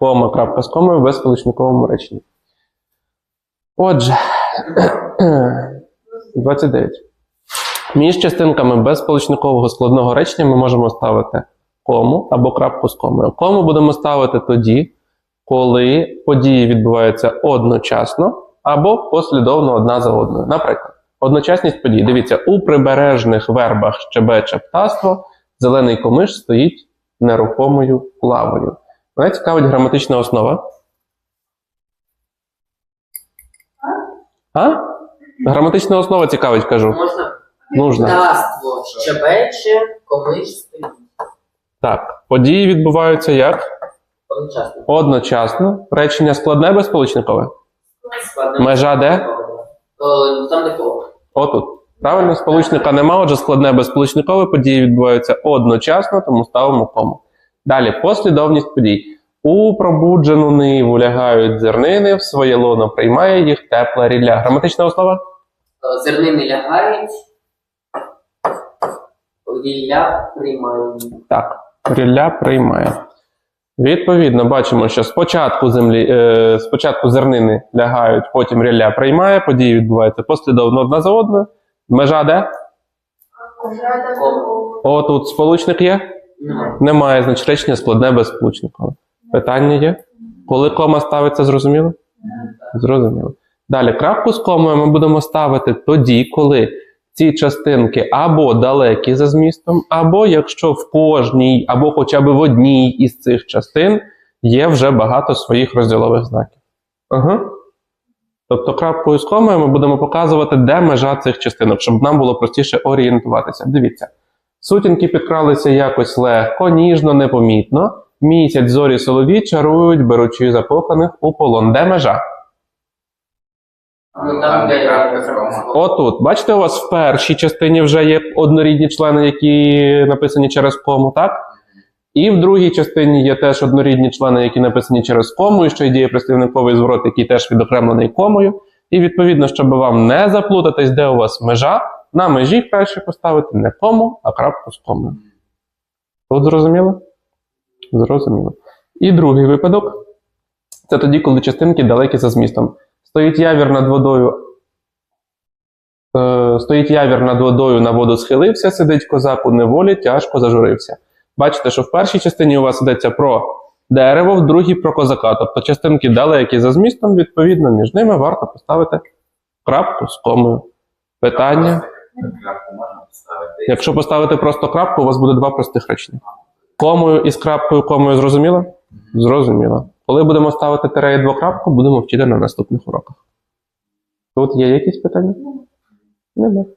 кома, крапка з комою в безсполучниковому реченні. Отже, 29. Між частинками безсполучникового складного речення ми можемо ставити кому або крапку з комою. Кому будемо ставити тоді, коли події відбуваються одночасно або послідовно одна за одною. Наприклад, одночасність подій. Дивіться, у прибережних вербах щебече птаство, зелений комиш стоїть нерухомою лавою. Мене цікавить граматична основа. А? Граматична основа цікавить, кажу. Можна Нужна. птаство щебече, комиш стоїть. Так, події відбуваються як? Одночасно. Одночасно. Речення складне безсполучникове. Складно. Межа де? Е, Там де кого? Отут. Правильно, сполучника нема, отже, складне безсполучникове події відбуваються одночасно, тому ставимо кому. Далі, послідовність подій. У пробуджену ниву лягають зернини, в своє лоно приймає їх тепла рілля. Граматична основа? Е, Зернини лягають. Лілля приймає. Так, рілля приймає. Відповідно, бачимо, що спочатку землі, е, спочатку зернини лягають, потім рілля приймає, події відбуваються послідовно одна за одною. Межа де? Отут сполучник є? Немає. Немає, значить речення складне без сполучникове. Питання є? Коли кома ставиться, зрозуміло? Зрозуміло. Далі, крапку з комою ми будемо ставити тоді, коли ці частинки або далекі за змістом, або якщо в кожній, або хоча б в одній із цих частин є вже багато своїх розділових знаків. Ага. Тобто крапкою з комою ми будемо показувати, де межа цих частинок, щоб нам було простіше орієнтуватися. Дивіться. Сутінки підкралися якось легко, ніжно, непомітно. Місяць зорі солові чарують, беручи закоханих у полон. Де межа? Ну. Отут. Бачите, у вас в першій частині вже є однорідні члени, які написані через кому, так? І в другій частині є теж однорідні члени, які написані через кому, і ще й діє прислівниковий зворот, який теж відокремлений комою. І відповідно, щоб вам не заплутатись, де у вас межа, на межі краще поставити не кому, а крапку з комою. Тут зрозуміло? Зрозуміло. І другий випадок це тоді, коли частинки далекі за змістом. Стоїть явір над водою. Е, стоїть явір над водою, на воду схилився, сидить козак у неволі, тяжко зажурився. Бачите, що в першій частині у вас йдеться про дерево, в другій про козака. Тобто частинки далекі за змістом, відповідно, між ними варто поставити крапку з комою. Питання. Якщо поставити просто крапку, у вас буде два простих речення. Комою і з крапкою комою зрозуміло? Зрозуміло. Коли будемо ставити тире і двокрапку, будемо вчити на наступних уроках. Тут є якісь питання? Нема.